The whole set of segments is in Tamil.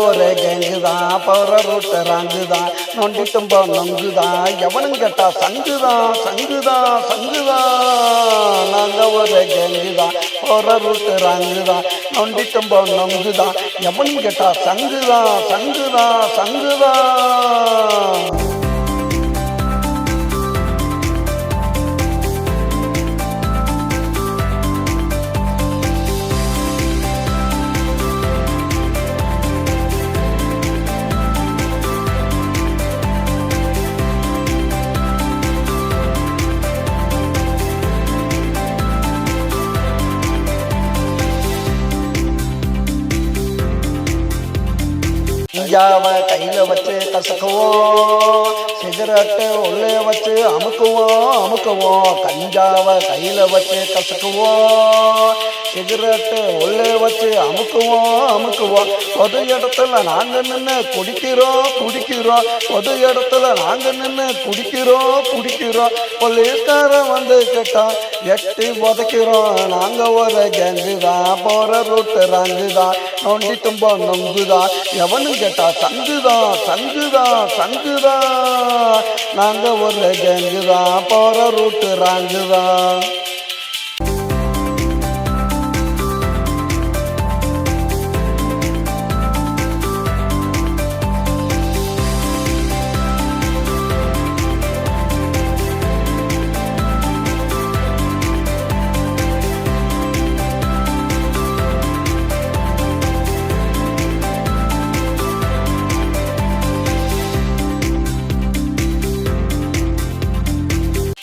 ஒரு கேங்கு தான் போகிற ரூட்டு ராங்கு தான் நொண்டி தும்ப நொங்கு தான் எவனும் கேட்டா சங்கு தான் சங்கு தான் சங்கு தான் நாங்கள் ஒரு கேங்கு தான் போகிற ரூட்டு ராங்கு தான் நொண்டி தும்ப நொங்கு தான் எவனும் கேட்டா சங்கு தான் சங்கு தான் சங்கு தான் கஞ்சாவை கையில் வச்சு கசக்குவோம் சிகரெட்டு உள்ளே வச்சு அமுக்குவோம் அமுக்குவோம் கஞ்சாவை கையில் வச்சு கசக்குவோம் சிகரெட்டு உள்ளே வச்சு அமுக்குவோம் அமுக்குவோம் பொது இடத்துல நாங்கள் நின்று குடிக்கிறோம் குடிக்கிறோம் பொது இடத்துல நாங்கள் நின்று குடிக்கிறோம் குடிக்கிறோம் போலீஸ்காரன் வந்து கேட்டோம் எட்டி புதைக்கிறோம். நாங்கள் ஒரு கேங்கு தான். போகிற ரூட்டு ராங்கு தான். நொண்டி தும்ப நொங்குதான் எவனும் கேட்டா சங்குதான் சங்கு தான் நாங்கள் ஒரு கேங்கு தான். போகிற ரூட்டு ராங்கு தான்.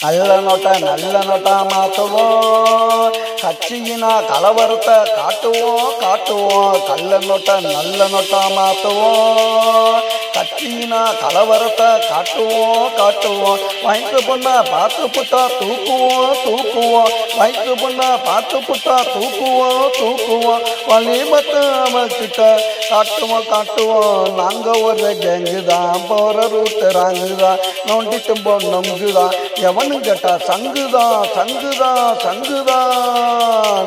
நல்ல நோட்ட நல்ல நோட்டா மாற்றுவோம் கட்சியினா கலவரத்தை காட்டுவோம் காட்டுவோம் கள்ள நோட்ட நல்ல நோட்டா மாற்றுவோம் கட்சியினா கலவரத்தை காட்டுவோம் காட்டுவோம் வயிற்று பொண்ணா பார்த்து புட்டா தூக்குவோம் தூக்குவோம் வயிற்று பொண்ணா பார்த்து புட்டா தூக்குவோம் தூக்குவோம் வழி மத்த கிட்ட காட்டுவோம் காட்டுவோம். நாங்கள் ஒரு கேங்கு தான் போகிற ரூட்டு ராங்கு தான் நோண்டி தும்போம் நொங்குதான் எவனும் கேட்டா சங்குதான் சங்குதான் சங்குதான்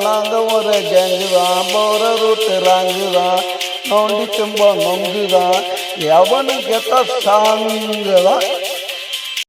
நாங்கள் ஒரு கேங்கு தான் போகிற ரூட்டு ராங்கு தான் போ தும்போம் நொங்குதான் எவனும் கேட்டா சாங்குதான்